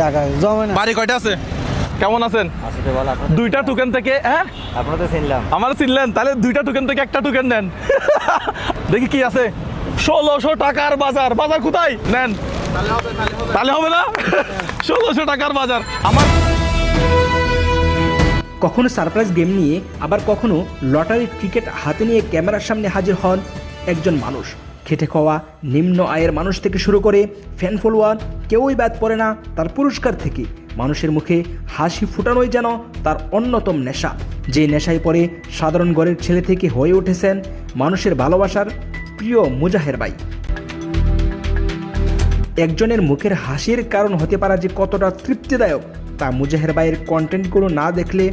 টাকা জমে না। বাড়ি কয়টা আছে? কেমন আছেন? দুইটা টোকেন থেকে হ্যাঁ? আপনার তো চিনলাম। আমার চিনলেন তাহলে দুইটা টোকেন থেকে একটা টোকেন নেন। দেখি কি আছে। ষোলোশো টাকার বাজার। বাজার কোথায়? নেন। তাহলে হবে না? ষোলোশো টাকার বাজার। আমার কখনো সারপ্রাইজ গেম নিয়ে আবার কখনো লটারি টিকিট হাতে নিয়ে ক্যামেরার সামনে হাজির হন একজন মানুষ। খেটে খাওয়া নিম্ন আয়ের মানুষ থেকে শুরু করে ফ্যান ফলোয়ার কেউই বাদ পড়ে না তার পুরস্কার থেকে। মানুষের মুখে হাসি ফুটানোই যেন তার অন্যতম নেশা। যে নেশায় পরে সাধারণ ঘরের ছেলে থেকে হয়ে উঠেছেন মানুষের ভালোবাসার প্রিয় মুজাহের বাই একজনের মুখের হাসির কারণ হতে পারা যে কতটা তৃপ্তিদায়ক তা মুজাহের ভাইয়ের কন্টেন্টগুলো না দেখলে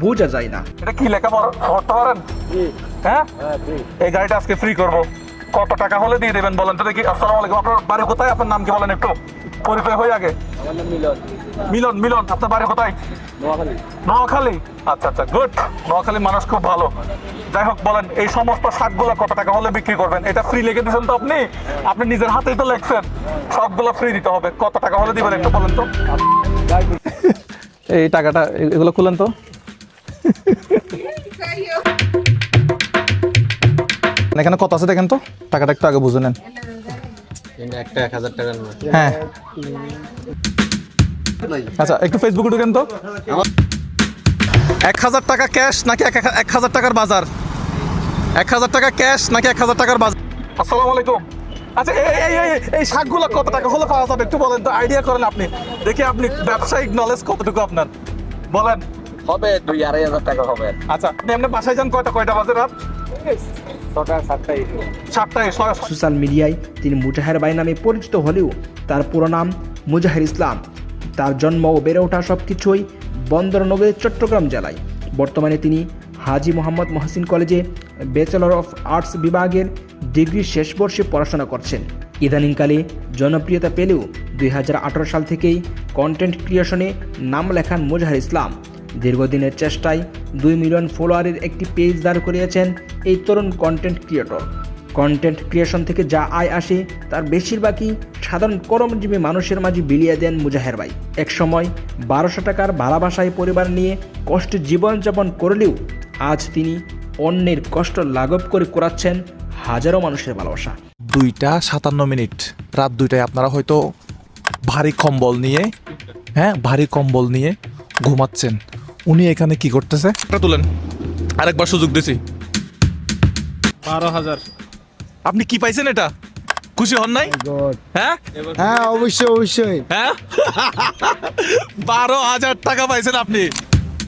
বোঝা যায় না। এটা কি লেখা পড়তে পারেন হ্যাঁ? এই গাড়িটা আজকে ফ্রি করব। কত টাকা হলে দিয়ে দেবেন বলেন তো দেখি। আসসালামু আলাইকুম আপনার বাড়ি কোথায়? আপনার নাম কি বলেন একটু? পরিচয় হয়ে আগে। মিলন। মিলন আপনার বাড়ি কোথায়? নোয়াখালী। আচ্ছা আচ্ছা গুড নোয়াখালী মানুষ খুব ভালো। যাই হোক বলেন এই সমস্ত শাকগুলো কত টাকা হলে বিক্রি করবেন? এটা ফ্রি লিখে দিয়েছেন তো আপনি? আপনি নিজের হাতেই তো লিখছেন। সবগুলো ফ্রি দিতে হবে। কত টাকা হলে দিবেন একটু বলেন তো? এই টাকাটা এগুলো খুলেন তো। এখানে কত আছে দেখেন তো? টাকাটা একটু আগে বুঝে নেন। একটা এক হাজার টাকার হ্যাঁ। আচ্ছা একটু ফেসবুকে ঢুকেন তো। এক হাজার টাকা ক্যাশ নাকি এক হাজার টাকার বাজার? এক হাজার টাকা ক্যাশ নাকি এক হাজার টাকার বাজার? আসসালামু আলাইকুম। আচ্ছা এই এই এই এই শাকগুলো কত টাকা? হলে পাওয়া যাবে। একটু বলেন তো আইডিয়া করেন আপনি। দেখি আপনি ব্যবসায়িক নলেজ কতটুকু আপনার। বলেন। হবে দুই আড়াই হাজার টাকা হবে। আচ্ছা আপনি এমনি বাসায় যান কয়টা কয়টা বাজে রাত? সোশ্যাল মিডিয়ায় তিনি মুজাহের ভাই নামে পরিচিত হলেও তার পুরো নাম মুজাহির ইসলাম। তার জন্ম ও বেড়ে ওঠা সব কিছুই বন্দরনগরের চট্টগ্রাম জেলায়। বর্তমানে তিনি হাজি মোহাম্মদ মহসিন কলেজে ব্যাচেলর অফ আর্টস বিভাগের ডিগ্রি শেষ বর্ষে পড়াশোনা করছেন। ইদানিংকালে জনপ্রিয়তা পেলেও দুই হাজার আঠারো সাল থেকেই কন্টেন্ট ক্রিয়েশনে নাম লেখান মুজাহির ইসলাম। দীর্ঘদিনের চেষ্টায় দুই মিলিয়ন ফলোয়ারের একটি পেজ দাঁড় করিয়েছেন এই তরুণ কন্টেন্ট ক্রিয়েটর কন্টেন্ট ক্রিয়েশন থেকে যা আয় আসে তার বেশিরভাগই সাধারণ কর্মজীবী মানুষের মাঝে বিলিয়ে দেন মুজাহের ভাই। এক সময় বারোশো টাকার ভালোবাসায় পরিবার নিয়ে কষ্টে জীবনযাপন করলেও আজ তিনি অন্যের কষ্ট লাঘব করে করাচ্ছেন হাজারো মানুষের ভালোবাসা। দুইটা সাতান্ন মিনিট রাত দুইটায় আপনারা হয়তো ভারী কম্বল নিয়ে হ্যাঁ ভারী কম্বল নিয়ে ঘুমাচ্ছেন। উনি এখানে কি করতেছে? তুলেন। আরেকবার সুযোগ দিছি। বারো হাজার। আপনি কি পাইছেন এটা? খুশি হন নাই? হ্যাঁ? হ্যাঁ অবশ্যই অবশ্যই। হ্যাঁ? বারো হাজার টাকা পাইছেন আপনি।